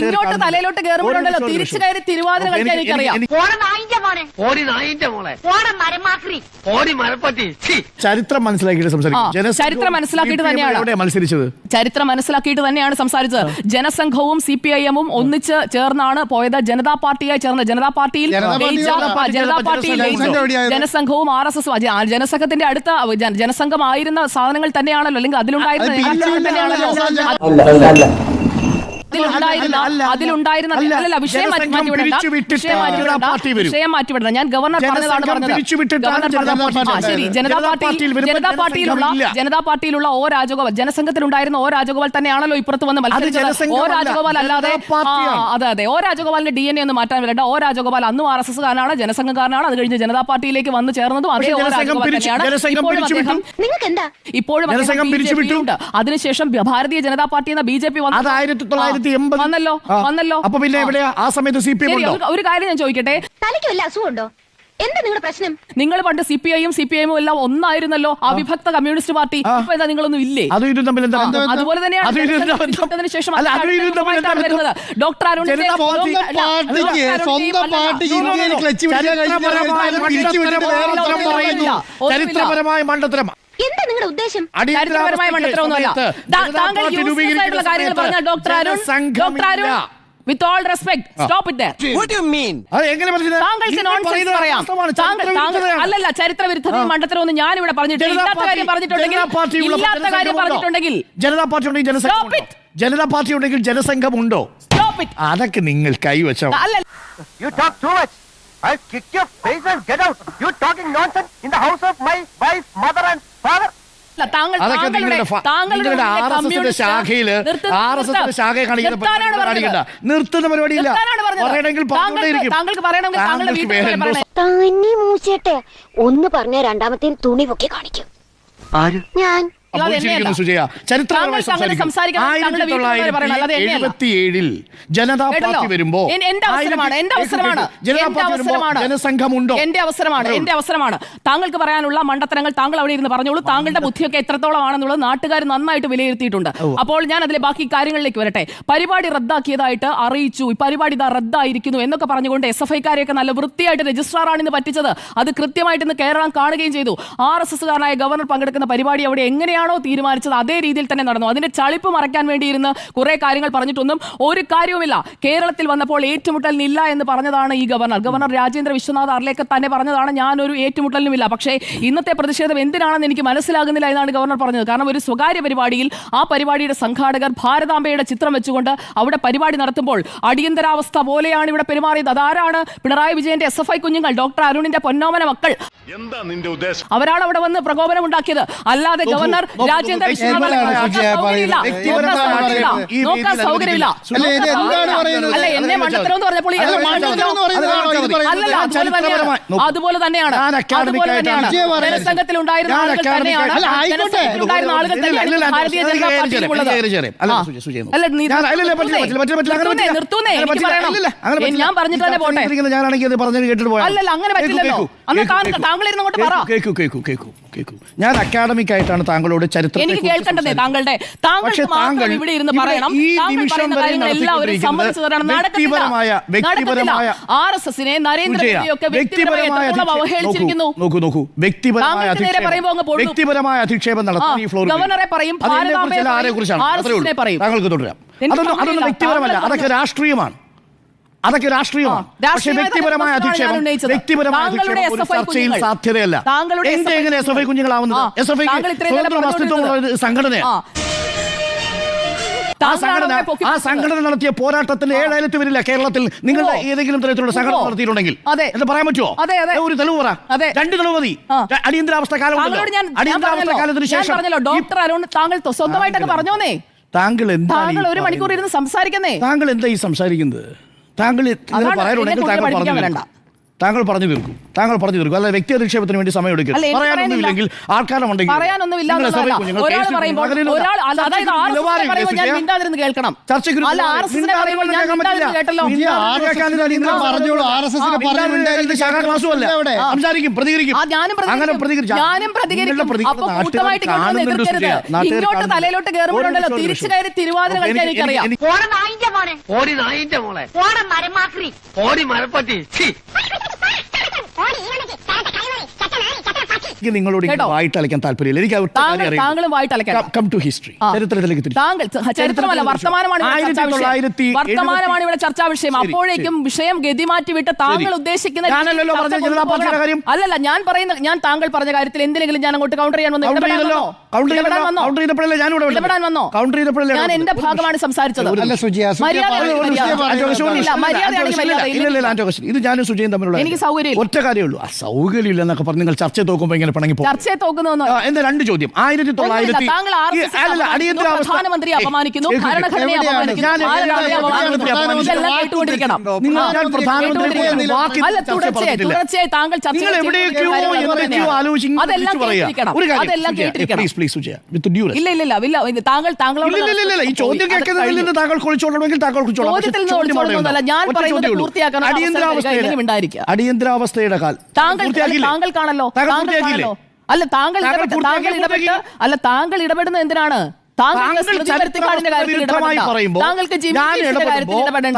ഇങ്ങോട്ട്. തലയിലോട്ട് കയറുമ്പോഴുണ്ടല്ലോ തിരിച്ചു കയറി തിരുവാതിര കളിക്കാൻ എനിക്ക് എനിക്കറിയാം. എനിക്ക് പോട മോനെ ഓടി നായിന്റെ മോളെ. പോട മരമാക്രി. ഓടി മരപ്പട്ടി ഛീ. ചരിത്രം മനസ്സിലാക്കിയിട്ട് സംസാരിക്കും. ചരിത്രം മനസ്സിലാക്കിയിട്ട് തന്നെയാണ്. മത്സരിച്ചത്? ചരിത്രം മനസ്സിലാക്കിയിട്ട് തന്നെയാണ് സംസാരിച്ചത്. ജനസംഘവും സി പി ഐ എമ്മും ഒന്നിച്ച് ചേർന്നാണ് പോയത്. ജനതാ പാർട്ടിയായി ചേർന്ന ജനതാ പാർട്ടിയിൽ ജനതാ പാർട്ടി ജനതാ പാർട്ടി ജനതാ ജനതാ പാർട്ടിയിൽ ജനസംഘവും ആർ എസ് എസ്. ജനസംഘത്തിന്റെ അടുത്ത ജനസംഘം ആയിരുന്ന സാധനങ്ങൾ തന്നെയാണല്ലോ. അല്ലെങ്കിൽ അതിലുണ്ടായിരുന്ന തന്നെയാണല്ലോ. അതിലുണ്ടായിരുന്ന അതിലുണ്ടായിരുന്ന അല്ല. അല്ലല്ല വിഷയം മാറ്റി വിഷയം മാറ്റി ജനതാ പാർട്ടി വരും. വിഷയം മാറ്റി ഞാൻ ഗവർണർ പറഞ്ഞതാണ് പറഞ്ഞത്. ജനതാ പാർട്ടി ശരി. ജനതാ പാർട്ടി പാർട്ടിയിലുള്ള ജനതാ പാർട്ടിയിലുള്ള ഓ രാജഗോപാൽ ജനസംഘത്തിലുണ്ടായിരുന്ന ഓ രാജഗോപാൽ തന്നെയാണല്ലോ ഇപ്പുറത്ത് വന്ന് മത്സരിച്ചത്. ഓ രാജഗോപാൽ അല്ലാതെ അതെ അതെ. ഓ രാജഗോപാലിന്റെ ഡി എൻ എ ഒന്ന് മാറ്റാൻ വരണ്ട ഓ രാജഗോപാൽ അന്നും ആർ എസ് എസ് കാരനാണ് ജനസംഘക്കാരനാണ് അത് കഴിഞ്ഞ് ജനതാ പാർട്ടിയിലേക്ക് വന്ന് ചേർന്നതും അതേ ഓ രാജഗോപാൽ പിരിച്ചു- തന്നെയാണ്. ഇപ്പോഴും അതിനുശേഷം ഭാരതീയ ജനതാ പാർട്ടി എന്ന ബി ജെ പി ആയിരത്തി തൊള്ളായിരത്തി എൺപത് വന്നല്ലോ വന്നല്ലോ. അപ്പൊ പിന്നെ. എവിടെയാ ആ സമയത്ത് സി പി എം ഉണ്ടോ? ഒരു- കാര്യം ഞാൻ ചോദിക്കട്ടെ? തലയ്ക്ക് വല്ല അസുഖമുണ്ടോ എന്താ നിങ്ങളുടെ പ്രശ്നം? നിങ്ങൾ പണ്ട് സി പി ഐയും സി പി ഐയും എല്ലാം ഒന്നായിരുന്നല്ലോ അവിഭക്ത കമ്മ്യൂണിസ്റ്റ് പാർട്ടി. ഇപ്പൊ എന്താ നിങ്ങളൊന്നും ഇല്ലേ? അതും ഇതും തമ്മിൽ എന്താ അതുപോലെ തന്നെയാണ് ശേഷം ഡോക്ടർ അരുൺ ചരിത്രപരമായ മണ്ടത്തരം മണ്ടത്തരം എന്താ നിങ്ങളുടെ ഉദ്ദേശം? ചരിത്രപരമായ മണ്ടത്തരമൊന്നുമല്ല താങ്കൾ useless ആയിട്ടുള്ള കാര്യങ്ങൾ പറഞ്ഞ doctor Arun doctor Arun with all respect stop it അത് എങ്ങനെ മനസ്സിലായി? താങ്കൾക്ക് നോൺസെൻസ് പറയാം. താങ്കൾ താങ്കൾ. അല്ലല്ല ചരിത്ര വിരുദ്ധതയും ഒന്നും ഞാൻ ഇവിടെ പറഞ്ഞിട്ടില്ല ജനതാ ഇല്ലാത്ത കാര്യം പറഞ്ഞിട്ടുണ്ടെങ്കിൽ ഇല്ലാത്ത കാര്യം ജനസംഘമുണ്ടോ? പറഞ്ഞിട്ടുണ്ടെങ്കിൽ ജനതാ പാർട്ടി ഉണ്ടെങ്കിൽ Stop Jana Sangh it. Janata party ഉണ്ടെങ്കിൽ ജനസംഘം ഉണ്ടോ? സ്റ്റോപ്പ് ഇറ്റ് അതൊക്കെ നിങ്ങൾ കൈവച്ചോ അല്ല. You talk too much. I'll kick your face and get out. You talking nonsense in the house of my wife, mother and father. അതൊക്കെ നിങ്ങളുടെ ആർ എസ് എസിന്റെ ശാഖയിൽ ആർ എസ് എസിന്റെ ശാഖയെ കാണിക്കുന്ന നിർത്തുന്ന പരിപാടിയില്ല. പറയണമെങ്കിൽ. മൂച്ചേട്ടെ ഒന്ന് പറഞ്ഞ രണ്ടാമത്തെ തുണി പൊക്കി കാണിക്കും. ആര്? ഞാൻ. സംഭവിച്ചിരിക്കുന്നു. സുജയ ചരിത്രപരമായി. എഴുപത്തിയേഴിൽ ജനതാ പാർട്ടി വരുമ്പോ എൻ- എന്റെ അവസരമാണ് എന്റെ അവസരമാണ് അവസരമാണ്. ജനസംഘമുണ്ടോ? എന്റെ അവസരമാണ് എന്റെ അവസരമാണ്. താങ്കൾക്ക് പറയാനുള്ള മണ്ടത്തരങ്ങൾ താങ്കൾ അവിടെ ഇരുന്ന് പറഞ്ഞോളൂ. താങ്കളുടെ ബുദ്ധിയൊക്കെ എത്രത്തോളം ആണെന്നുള്ളത് നാട്ടുകാർ നന്നായിട്ട് വിലയിരുത്തിയിട്ടുണ്ട്. അപ്പോൾ ഞാൻ അതിലെ ബാക്കി കാര്യങ്ങളിലേക്ക് വരട്ടെ. പരിപാടി റദ്ദാക്കിയതായിട്ട് അറിയിച്ചു. ഈ പരിപാടി ഇതാ റദ്ദായിരിക്കുന്നു എന്നൊക്കെ പറഞ്ഞുകൊണ്ട് എസ് എഫ് ഐക്കാരെയൊക്കെ നല്ല വൃത്തിയായിട്ട് രജിസ്ട്രാറാണ് ഇന്ന് പറ്റിച്ചത്. അത് കൃത്യമായിട്ട് ഇന്ന് കേരളം കാണുകയും ചെയ്തു. ആർ എസ് എസ്കാരനായ ഗവർണർ പങ്കെടുക്കുന്ന പരിപാടി അവിടെ എങ്ങനെയാണോ തീരുമാനിച്ചത്? അതേ രീതിയിൽ തന്നെ നടന്നു. അതിന്റെ ചളിപ്പ് മറയ്ക്കാൻ വേണ്ടി ഇരുന്ന് കുറെ കാര്യങ്ങൾ പറഞ്ഞിട്ടൊന്നും ഒരു കാര്യവുമില്ല. കേരളത്തിൽ വന്നപ്പോൾ ഏറ്റുമുട്ടലിനില്ല എന്ന് പറഞ്ഞതാണ് ഈ ഗവർണർ. ഗവർണർ രാജേന്ദ്ര വിശ്വനാഥ് അർലേക്ക് തന്നെ പറഞ്ഞതാണ് ഞാനൊരു ഏറ്റുമുട്ടലിനുമില്ല. പക്ഷേ ഇന്നത്തെ പ്രതിഷേധം എന്തിനാണെന്ന് എനിക്ക് മനസ്സിലാകുന്നില്ല എന്നാണ് ഗവർണർ പറഞ്ഞത്. കാരണം ഒരു സ്വകാര്യ പരിപാടിയിൽ ആ പരിപാടിയുടെ സംഘാടകർ ഭാരതാംബയുടെ ചിത്രം വെച്ചുകൊണ്ട് അവിടെ പരിപാടി നടത്തുമ്പോൾ അടിയന്തരാവസ്ഥ പോലെയാണ് ഇവിടെ പെരുമാറിയത്. അതാരാണ്? പിണറായി വിജയന്റെ എസ് എഫ് ഐ കുഞ്ഞുങ്ങൾ ഡോക്ടർ അരുണിന്റെ പൊന്നോമന മക്കൾ. എന്താ നിന്റെ ഉദ്ദേശം? അവരാണ് അവിടെ വന്ന് പ്രകോപനം ഉണ്ടാക്കിയത്. അല്ലാതെ ഗവർണർ നോക്കാൻ സൗകര്യമില്ല. അല്ല, എന്നെ മണ്ടത്തരം എന്ന് പറഞ്ഞപ്പോൾ? അല്ലല്ല അതുപോലെ തന്നെയാണ്. അതുപോലെ ജനസംഘത്തിൽ ഉണ്ടായിരുന്ന ആളുകൾ തന്നെയാണ് ആളുകൾ ഭാരതീയ ജനതാ പാർട്ടിയിലുള്ളത്. അല്ല, ഞാൻ- നിർത്തൂന്നേ, എനിക്ക് പറയണം. പറഞ്ഞിട്ട് തന്നെ പോട്ടെ. ഞാനാണെങ്കിൽ അല്ലല്ല, അങ്ങനെ പറ്റില്ലല്ലോ. അന്ന് താങ്കൾ- ഇരുന്നോട്ട് ഇരുന്ന് അങ്ങോട്ട് പറ. കേൾക്കൂ കേൾക്കൂ കേൾക്കൂ കേൾക്കൂ. ഞാൻ അക്കാദമിക് ആയിട്ടാണ് താങ്കളോട് എനിക്ക് കേൾക്കണ്ടേ താങ്കളുടെ താങ്കൾ ഇവിടെ ഇരുന്ന് പറയണം. വ്യക്തിപരമായ വ്യക്തിപരമായ ആർ എസ് എസിനെ നരേന്ദ്രമോദിയൊക്കെ വ്യക്തിപരമായ അവഹേളിച്ചിരിക്കുന്നു നോക്കൂ നോക്കൂ വ്യക്തിപരമായ താങ്കൾക്ക് അധിക്ഷേപം നടത്തുന്ന വ്യക്തിപരമായ അധിക്ഷേപം നടത്തുന്ന ഈ ഫ്ലോറിൽ ഗവർണറെ പറയും, ആരെ കുറിച്ചാണ്. താങ്കൾക്ക് തുടരാം അതൊന്നും അതൊന്നും വ്യക്തിപരമല്ല. അതൊക്കെ രാഷ്ട്രീയമാണ്. അതൊക്കെ രാഷ്ട്രീയമാണ്. വ്യക്തിപരമായ അധിക്ഷേപം. വ്യക്തിപരമായ അധിക്ഷേപം ഒരു SFI ചർച്ചയിൽ സാധ്യതയല്ല. എന്ത് എങ്ങനെ എസ് എഫ് ഐ കുഞ്ഞുങ്ങളാവുന്നത് എസ് എഫ് സ്വതന്ത്ര അസ്തിത്വമുള്ള ഒരു സംഘടനയാണ്. ആ. സംഘടന ആ സംഘടന നടത്തിയ പോരാട്ടത്തിൽ ഏഴായിരത്തി വരില്ല കേരളത്തിൽ. നിങ്ങളുടെ ഏതെങ്കിലും തരത്തിലുള്ള സംഘടന. നടത്തിയിട്ടുണ്ടെങ്കിൽ. എന്ന് പറയാൻ പറ്റുമോ. ഒരു തെളിവ് പറ. രണ്ട് തെളിവ് മതി അടിയന്തരാവസ്ഥ കാലം അടിയന്തരാവസ്ഥ കാലത്തിന് ശേഷം ഡോക്ടർ അരുൺ താങ്കൾ സ്വന്തമായിട്ടൊക്കെ പറഞ്ഞോന്നേ. താങ്കൾ എന്താ ഒരു മണിക്കൂർ? ഇരുന്ന് സംസാരിക്കുന്നേ. താങ്കൾ എന്താ ഈ സംസാരിക്കുന്നത്? താങ്കൾ ഇങ്ങനെ പറയാനുണ്ടെങ്കിൽ താങ്കൾ പറഞ്ഞു വരണ്ട. താങ്കൾ പറഞ്ഞു തീർക്കും താങ്കൾ പറഞ്ഞു തീർക്കും അല്ല വ്യക്തി അധിക്ഷേപത്തിന് വേണ്ടി സമയം എടുക്കും പറയാനൊന്നുമില്ലെങ്കിൽ? സംസാരിക്കും പ്രതികരിക്കും. അങ്ങനെ പ്രതികരിക്കും. തിരിച്ചു കയറി തിരുവാതിര കളിക്കാൻ എനിക്കറിയാം. മോനെ. ഓടി നായിന്റെ മോളെ. ഓടം മരമാക്രി. ഓടി മരപ്പട്ടി ഛീ. എനിക്ക് നിങ്ങളോട് ഇങ്ങനെ കേട്ടോ? വായിട്ട് അലക്കാൻ താല്പര്യമില്ല എനിക്ക് ഒറ്റ താങ്കൾ കാര്യം താങ്കളും ഹിസ്റ്ററി ആ. ചരിത്രത്തിലേക്ക് തിരിച്ചു താങ്കൾ ചരിത്രമല്ല വർത്തമാനമാണ് ഇവിടെ ആയിരത്തി ചർച്ചാ വിഷയം. തൊള്ളായിരത്തി വർത്തമാനമാണ് ഇവിടെ ചർച്ചാ വിഷയം ശരി, അപ്പോഴേക്കും വിഷയം ഗതി മാറ്റി വിട്ട് താങ്കൾ ശരി. ഉദ്ദേശിക്കുന്ന ഞാനല്ലല്ലോ രീതിയിൽ പറഞ്ഞത് ചർച്ച ജനതാ പാർട്ടിയുടെ കാര്യം. അല്ലല്ല ഞാൻ പറയുന്ന ഞാൻ താങ്കൾ പറഞ്ഞ കാര്യത്തിൽ എന്തിനെങ്കിലും ഞാൻ അങ്ങോട്ട് കൗണ്ടർ ചെയ്യാൻ വന്നു കൗണ്ടർ ഇടപെടാൻ ചെയ്തല്ലോ വന്നോ? കൗണ്ടർ ഇടപെടാൻ ചെയ്തല്ലോ വന്നോ? കൗണ്ടർ ചെയ്തപ്പോഴല്ലേ വന്നത്? ഇടപെടാൻ വന്നോ ചെയ്തപ്പോഴല്ലേ ഞാൻ ഇവിടെ എന്റെ ഭാഗമാണ് സംസാരിച്ചത് അല്ല സുജിയ സുജിയ മര്യാദയാണെങ്കിൽ പറഞ്ഞു, മര്യാദ. സുജിയ ആന്റോ പറഞ്ഞു. കൃഷ്ണൻ ഇല്ല, മര്യാദയാണെങ്കിൽ ഇല്ല, മര്യാദ. ഇല്ല, ഇല്ല, ഇല്ല, ആന്റോ കൃഷ്ണൻ. ഇത് ഞാനും സുജയും തമ്മിലുള്ള എനിക്ക് സൗകര്യമില്ല. ഒറ്റ കാര്യമുള്ളൂ ആ സൗകര്യമില്ല എന്നൊക്കെ പറഞ്ഞ് നിങ്ങൾ ചർച്ച തോക്കുമ്പോ ഇങ്ങനെ പിണങ്ങി ചർച്ചയെ തോക്കുന്നൊന്നും എന്താ രണ്ട് ചോദ്യം? ആയിരത്തി തൊള്ളായിരത്തി പ്രധാനമന്ത്രിയെ അപമാനിക്കുന്നു ഭരണഘടനയെ അപമാനിക്കുന്നു പ്രധാനമന്ത്രി പ്രധാനമന്ത്രി താങ്കൾ. ഇല്ല ഇല്ല ഇല്ല താങ്കൾ താങ്കളോട്. ഞാൻ പറയുന്നത് പൂർത്തിയാക്കാൻ അടിയന്തരാവസ്ഥയുടെ കാലം. താങ്കൾ? അല്ല? താങ്കൾ താങ്കൾ ഇടപെട്ട് താങ്കൾ ഇടപെട്ട് അല്ല താങ്കൾ ഇടപെടുന്നത് എന്തിനാണ്?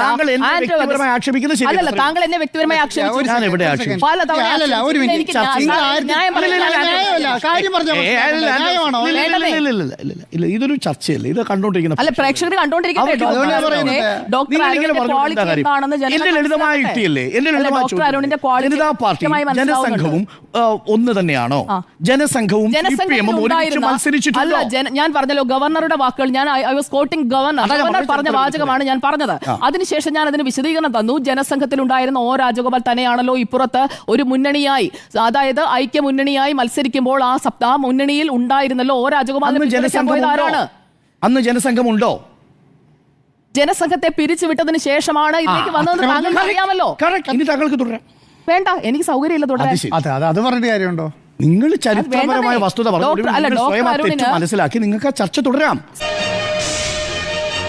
താങ്കൾ എന്നെ വ്യക്തിപരമായി. അല്ലല്ല താങ്കൾ എന്നെ ആക്ഷേപിച്ചു. ഇതൊരു ചർച്ചയല്ല? ഇത് കണ്ടോണ്ടിരിക്കുന്ന അല്ല പ്രേക്ഷകർ. ജനസംഘവും ഒന്ന് തന്നെയാണോ? ജനസംഘവും മത്സരിച്ചിട്ടുണ്ടോ ഞാൻ പറഞ്ഞല്ലോ ഗവർണറുടെ വാക്കുകൾ ഞാൻ I was quoting governor governor പറഞ്ഞ വാചകമാണ് ഞാൻ പറഞ്ഞത്. അതിനുശേഷം ഞാൻ അതിന് വിശദീകരണം തന്നു. ജനസംഘത്തിൽ ഉണ്ടായിരുന്ന ഓ രാജഗോപാൽ തന്നെയാണല്ലോ ഇപ്പുറത്ത് ഒരു മുന്നണിയായി. അതായത് ഐക്യ മുന്നണിയായി മത്സരിക്കുമ്പോൾ ആ സപ്ത ആ മുന്നണിയിൽ ഉണ്ടായിരുന്നല്ലോ ഓ രാജഗോപാൽ ആരാണ്? അന്ന് ജനസംഘം ഉണ്ടോ ജനസംഘത്തെ പിരിച്ചുവിട്ടതിന് ശേഷമാണ് ഇതിലേക്ക് വന്നതെന്ന് താങ്കൾക്ക് അറിയാമല്ലോ. Correct. ഇനി താങ്കൾക്ക് തുടരാം. വേണ്ട എനിക്ക് സൗകര്യമില്ല തുടരാൻ. അത് പറഞ്ഞിട്ട് കാര്യമുണ്ടോ? നിങ്ങൾ ചരിത്രപരമായ. വസ്തുത പറഞ്ഞു. സ്വയം ആ തെറ്റ് മനസ്സിലാക്കി നിങ്ങൾക്ക് ആ ചർച്ച തുടരാം.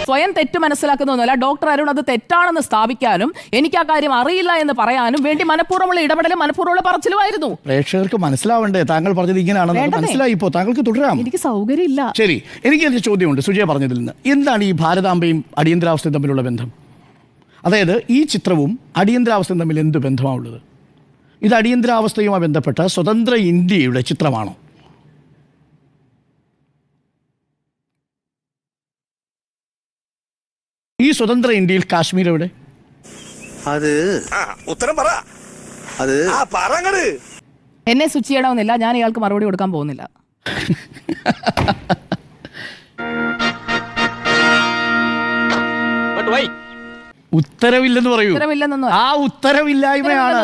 സ്വയം തെറ്റ് മനസ്സിലാക്കുന്നൊന്നുമല്ല ഡോക്ടർ അരുൺ അത് തെറ്റാണെന്ന് സ്ഥാപിക്കാനും എനിക്ക് ആ കാര്യം അറിയില്ല എന്ന് പറയാനും വേണ്ടി മനഃപൂർവമുള്ള ഇടപെടലും മനഃപൂർവമുള്ള പറച്ചിലുമായിരുന്നു. പ്രേക്ഷകർക്ക് മനസ്സിലാവണ്ടേ? താങ്കൾ പറഞ്ഞത് ഇങ്ങനെയാണെന്ന് അത് മനസ്സിലായി ഇപ്പോ താങ്കൾക്ക് തുടരാം. എനിക്ക് സൗകര്യമില്ല. ശരി എനിക്ക് എന്റെ ചോദ്യമുണ്ട്. സുജയ പറഞ്ഞതിൽ നിന്ന്. എന്താണ് ഈ ഭാരതാംബയും അടിയന്തരാവസ്ഥയും തമ്മിലുള്ള ബന്ധം? അതായത് ഈ ചിത്രവും അടിയന്തരാവസ്ഥയും തമ്മിൽ എന്ത് ബന്ധമാണുള്ളത് ഇത് അടിയന്തരാവസ്ഥയുമായി ബന്ധപ്പെട്ട സ്വതന്ത്ര ഇന്ത്യയുടെ ചിത്രമാണോ? ഈ സ്വതന്ത്ര ഇന്ത്യയിൽ കാശ്മീർ എവിടെ? അത് ഉത്തരം പറ. അത് ആ പറങ്ങട്. എന്നെ സ്വിച്ച് ചെയ്യണമെന്നില്ല ഞാൻ ഇയാൾക്ക് മറുപടി കൊടുക്കാൻ പോകുന്നില്ല. ഉത്തരവില്ലെന്ന് പറയൂ. ഉത്തരവില്ലെന്നൊന്നും ആ ഉത്തരവില്ലായ്മയാണ്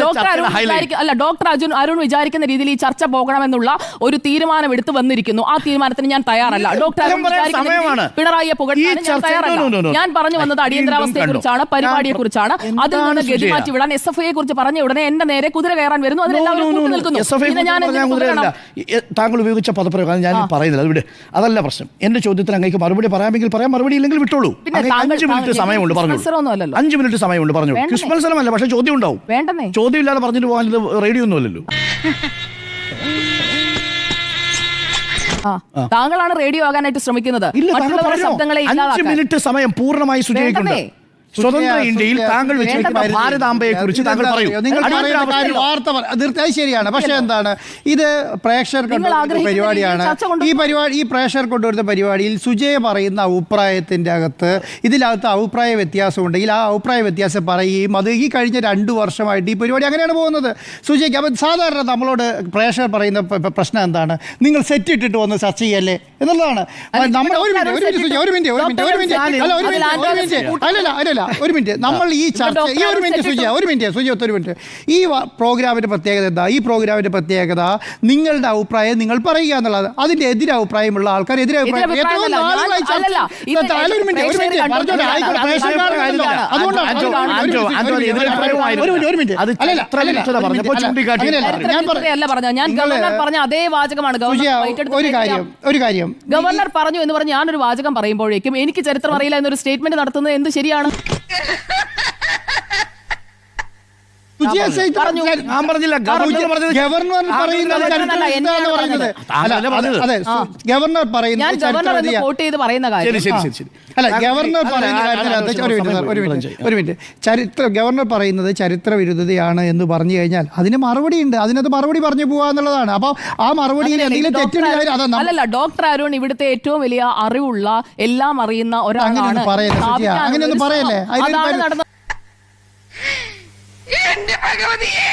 ഡോക്ടർ അരുൺ വിചാരിക്ക- അല്ല ഡോക്ടർ അർജുൻ അരുൺ വിചാരിക്കുന്ന രീതിയിൽ ഈ ചർച്ച പോകണമെന്നുള്ള ഒരു തീരുമാനം എടുത്തു വന്നിരിക്കുന്നു. ആ തീരുമാനത്തിന് ഞാൻ തയ്യാറല്ല. ഡോക്ടർ അരുൺ ഉത്തരം പറയാൻ വിചാരിക്കുന്ന സമയമാണ്. രീതിയിൽ പിണറായിയെ ഈ പുകഴ്ത്താൻ ഞാൻ ചർച്ച- തയ്യാറല്ല. No, no, no, no. ഞാൻ പറഞ്ഞു വന്നത് അടിയന്തരാവസ്ഥയെ കുറിച്ചാണ്? പരിപാടിയെ കുറിച്ചാണ് അതിൽ നിന്ന് ഗതി സുജയ? മാറ്റി വിടാൻ എസ് എഫ് ഐയെ കുറിച്ച് പറഞ്ഞ ഉടനെ എന്റെ നേരെ കുതിര കയറാൻ വരുന്നു. കൂട്ടു നിൽക്കുന്നു. പിന്നെ ഞാൻ എന്തിന് കുതിരണം? താങ്കൾ ഉപയോഗിച്ച പദപ്രയോഗം ഞാൻ പറയുന്നില്ല. അത് വിട് അതല്ല പ്രശ്നം. എന്റെ ചോദ്യത്തിന് അങ്ങേക്ക് മറുപടി പറയാമെങ്കിൽ പറയാം മറുപടി ഇല്ലെങ്കിൽ വിട്ടോളൂ. പിന്നെ അങ്ങേക്ക് താങ്കൾ- അഞ്ച് മിനിറ്റ് താങ്കൾ സമയമുണ്ട് പറഞ്ഞു മത്സരമൊന്നും അല്ലല്ലോ. അഞ്ച് മിനിറ്റ് സമയമുണ്ട് പറഞ്ഞു? ക്വിസ് മത്സരമല്ല പക്ഷേ ചോദ്യം ഉണ്ടാവും. വേണ്ടേ ചോദ്യം ഇല്ലാതെ പറഞ്ഞിട്ട് പോകാൻ ഇത് റേഡിയോ ഒന്നും അല്ലല്ലോ താങ്കളാണ് റേഡിയോ ആകാനായിട്ട് ശ്രമിക്കുന്നത്. മറ്റുള്ളവരുടെ ശബ്ദങ്ങളെ അഞ്ച് ഇല്ലാതാക്കാൻ. മിനിറ്റ് സമയം പൂർണമായി സുജയിക്കുന്നുണ്ട് വേണ്ടതേ. സ്വതന്ത്ര ഇന്ത്യയിൽ താങ്കൾ വെച്ചിരിക്കുന്ന ഭാരതാംബയെ കുറിച്ച് താങ്കൾ പറയൂ. തീർച്ചയായും ശരിയാണ്. പക്ഷേ എന്താണ്? ഇത് പ്രേക്ഷകർ കൊണ്ടുവരുന്ന പരിപാടിയാണ്. ഈ പരിപാടി ഈ പ്രേക്ഷകർ കൊണ്ടുവരുന്ന പരിപാടിയിൽ സുജയ പറയുന്ന അഭിപ്രായത്തിന്റെ അകത്ത് ഇതിനകത്ത് അഭിപ്രായ വ്യത്യാസം ഉണ്ടെങ്കിൽ ആ അഭിപ്രായ വ്യത്യാസം പറയുകയും അത് ഈ കഴിഞ്ഞ രണ്ട് വർഷമായിട്ട് ഈ പരിപാടി അങ്ങനെയാണ് പോകുന്നത്. സുജയ്ക്ക് അപ്പം സാധാരണ നമ്മളോട് പ്രേക്ഷകർ പറയുന്ന പ്രശ്നം എന്താണ്? നിങ്ങൾ സെറ്റ് ഇട്ടിട്ട് വന്ന് ചർച്ച ചെയ്യല്ലേ എന്നുള്ളതാണ്. നമ്മൾ ഒരു മിനിറ്റ് ഒരു മിനിറ്റ് ഒരു മിനിറ്റ് ഒരു മിനിറ്റ് അല്ല ഒരു മിനിറ്റ് അല്ലല്ല അല്ലല്ല. ഒരു മിനിറ്റ്. നമ്മൾ ഈ ചർച്ച ഈ ഒരു മിനിറ്റ് സുജിയ ഒരു മിനിറ്റ് സുജിയ ഒരു മിനിറ്റ്. ഈ പ്രോഗ്രാമിന്റെ പ്രോഗ്രാമിന്റെ പ്രത്യേകത എന്താ? ഈ പ്രോഗ്രാമിന്റെ പ്രത്യേകത നിങ്ങളുടെ അഭിപ്രായം നിങ്ങൾ പറയുക എന്നുള്ളത്. അതിന്റെ എതിരഭിപ്രായമുള്ള ആൾക്കാർ എതിരഭിപ്രായം ഒരു കാര്യം ഒരു കാര്യം ഗവർണർ പറഞ്ഞു എന്ന് പറഞ്ഞ് ഞാനൊരു വാചകം പറയുമ്പോഴേക്കും എനിക്ക് ചരിത്രം അറിയില്ല എന്നൊരു സ്റ്റേറ്റ്മെന്റ് നടത്തുന്നത് എന്ത് ശരിയാണ്? good. ഞാൻ- പറഞ്ഞില്ല ഗവർണർ പറയുന്നത് ഗവർണർ പറയുന്നത്? അതെ ഗവർണർ ചരിത്ര അല്ല ഗവർണർ പറയുന്ന ഒരു മിനിറ്റ് ഒരു മിനിറ്റ് ഗവർണർ പറയുന്നത് വിരുദ്ധതയാണ് എന്ന് പറഞ്ഞു കഴിഞ്ഞാൽ അതിന് മറുപടി ഉണ്ട് അതിനകത്ത് മറുപടി പറഞ്ഞു പോവാ എന്നുള്ളതാണ്. അപ്പോൾ ആ മറുപടിയിൽ എന്തെങ്കിലും തെറ്റുണ്ടെങ്കിൽ ഡോക്ടർ അല്ലല്ല ഡോക്ടർ അരുൺ ഇവിടുത്തെ ഏറ്റവും വലിയ അറിവുള്ള എല്ലാം അറിയുന്ന ഒരാളാണ് അങ്ങനെയൊന്നും പറയല്ലേ, അതാണ് നടന്നത് എന്റെ ഭഗവതിയെ.